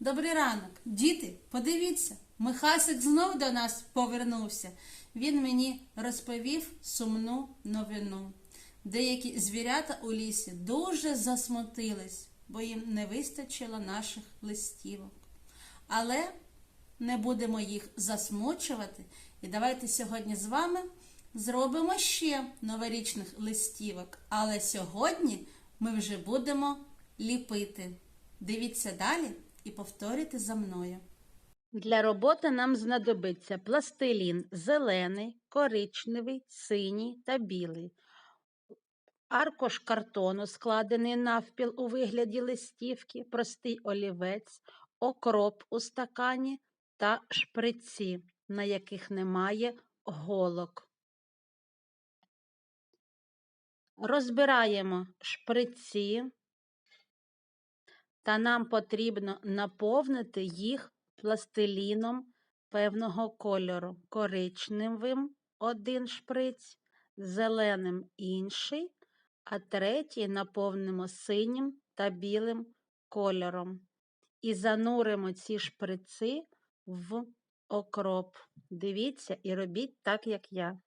Добрий ранок, діти, подивіться, Михасик знов до нас повернувся. Він мені розповів сумну новину. Деякі звірята у лісі дуже засмутились, бо їм не вистачило наших листівок. Але не будемо їх засмучувати. І давайте сьогодні з вами зробимо ще новорічних листівок. Але сьогодні ми вже будемо ліпити. Дивіться далі і повторюйте за мною. Для роботи нам знадобиться пластилін зелений, коричневий, синій та білий. Аркуш картону, складений навпіл у вигляді листівки, простий олівець, окроп у стакані та шприці, на яких немає голок. Розбираємо шприці, та нам потрібно наповнити їх пластиліном певного кольору. Коричневим один шприць, зеленим інший, а третій наповнимо синім та білим кольором. І зануримо ці шприци в окроп. Дивіться і робіть так, як я.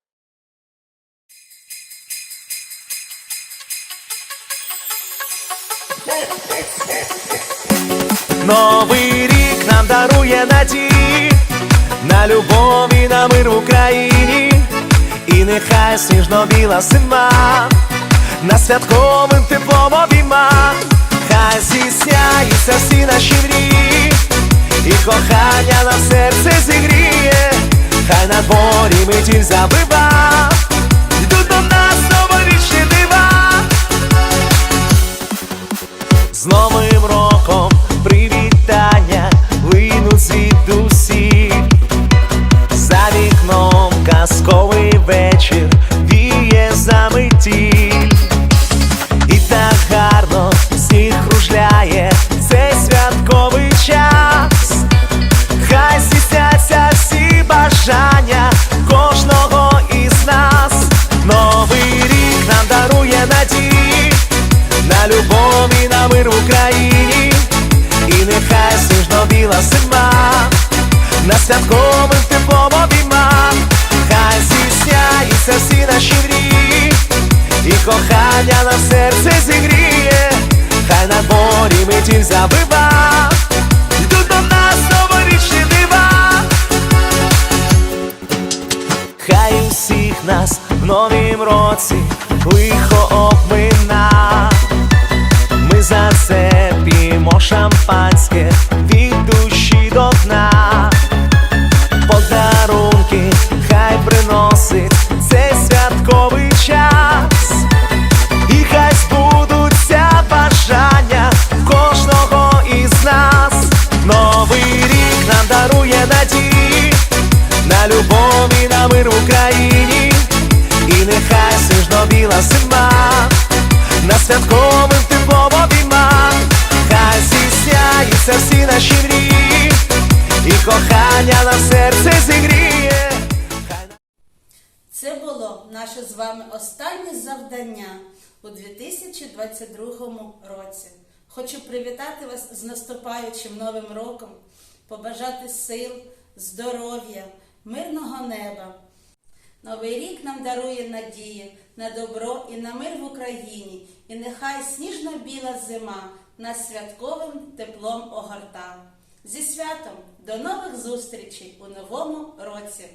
Новий рік нам дарує надії на любов і на мир в Україні, і нехай сніжно-біла зима на святковим теплом обійма, хай зісняються всі наші мрії, і кохання на серце зігріє, хай на дворі метіль забива, І так гарно сніг кружляє цей святковий час. Хай здійсняться всі бажання кожного із нас. Новий рік нам дарує на любов на мир в Україні, і нехай сніжно-біла зима на святковим теплом обійма, хай здійсняються всі наші мрії, кохання на серце зігріє, хай на дворі метіль забива, йдуть до нас новорічні дива. Хай усіх нас в новім році лихо обмина. І на мир в Україні, і нехай сніжно-біла зима на святковим теплом обійма, хай здійсняються всі наші мрії, і кохання на серце зігріє. Це було наше з вами останнє завдання у 2022 році. Хочу привітати вас з наступаючим новим роком, побажати сил, здоров'я, мирного неба. Новий рік нам дарує надії на добро і на мир в Україні, і нехай сніжно-біла зима нас святковим теплом огорта. Зі святом до нових зустрічей у новому році!